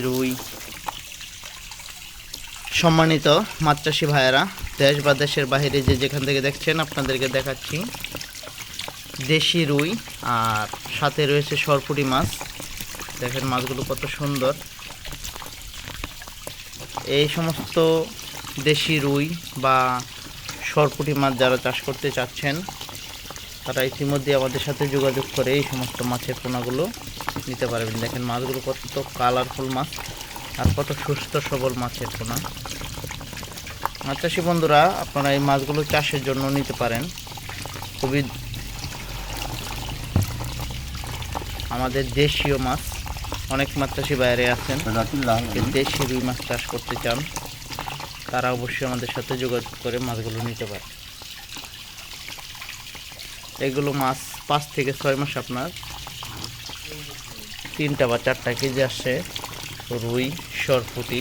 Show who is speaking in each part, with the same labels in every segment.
Speaker 1: রুই। সম্মানিত মাছ ভাইয়েরা, দেশ বা দেশের বাইরে যে যেখান থেকে দেখছেন, আপনাদেরকে দেখাচ্ছি দেশি রুই আর সাথে রয়েছে সরপুরি মাছ। দেখেন মাছগুলো কত সুন্দর। এই সমস্ত দেশি রুই বা সরপুটি মাছ যারা চাষ করতে চাচ্ছেন তারা ইতিমধ্যে আমাদের সাথে যোগাযোগ করে এই সমস্ত মাছের পোনাগুলো নিতে পারবেন। দেখেন মাছগুলো কত কালারফুল মাছ আর কত সুস্থ সবল মাছের পোনা। মাছ চাষি বন্ধুরা আপনারা এই মাছগুলো চাষের জন্য নিতে পারেন। খুবই আমাদের দেশীয় মাছ। অনেক মাছ চাষি বাইরে আছেন। দেশি রুই মাছ চাষ করতে চান তারা অবশ্যই আমাদের সাথে যোগাযোগ করে মাছগুলো নিতে পারে এগুলো মাছ পাঁচ থেকে ছয় মাস আপনার। তিনটা বা চারটা কেজি আসে রুই, সরপুটি।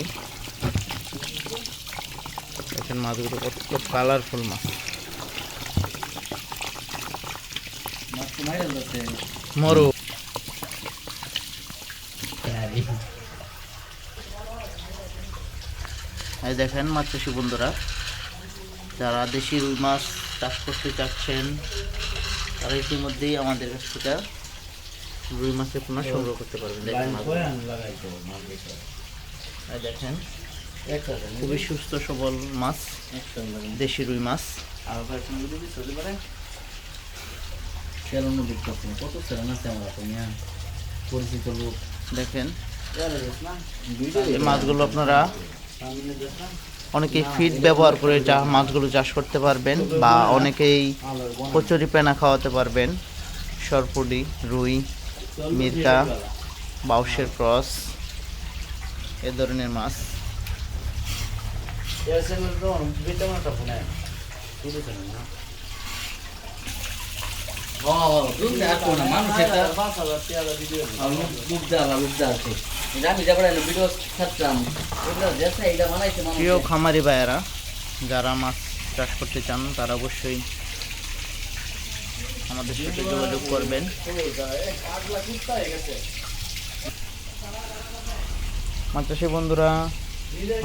Speaker 1: দেখেন মাছগুলো কত কালারফুল মাছ। মরু। দেখেন মাছ বন্ধুরা, যারা দেশি রুই মাছ চাষ করতে চাচ্ছেন তারা ইতিমধ্যেই আমাদের কাছ থেকে রুই মাছের পোনা সংগ্রহ করতে পারবেন। দেখেন খুবই সুস্থ সবল মাছ দেশি রুই মাছ।
Speaker 2: পরিচিত লোক।
Speaker 1: দেখেন মাছগুলো আপনারা অনেকেই ফিড ব্যবহার করে চা মাছগুলো চাষ করতে পারবেন বা অনেকেই কচুরি পেনা খাওয়াতে পারবেন। সরপুডি রুই মির্কা বাউসের ক্রস, এ ধরনের মাছ।
Speaker 2: মানুষ
Speaker 1: প্রিয় খামারি ভাইয়েরা, যারা মাছ চাষ করতে চান, তারা অবশ্যই আমাদের সাথে যোগাযোগ করবেন। মাছ চাষি বন্ধুরা,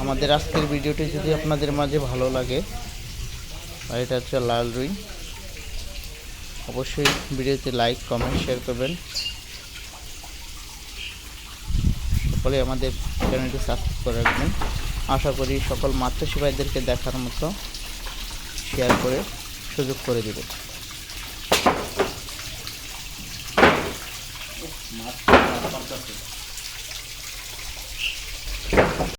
Speaker 1: আমাদের আজকের ভিডিওটি যদি আপনাদের মাঝে ভালো লাগে, আর এটা হচ্ছে লাল রুই, অবশ্যই ভিডিওতে লাইক কমেন্ট শেয়ার করবেন। সকলে আমাদের চ্যানেলটি সাবস্ক্রাইব করে রাখবেন। আশা করি সকল মাতৃসেবাইদেরকে দেখার মতো শেয়ার করে সুযোগ করে দেবেন।
Speaker 2: মাছ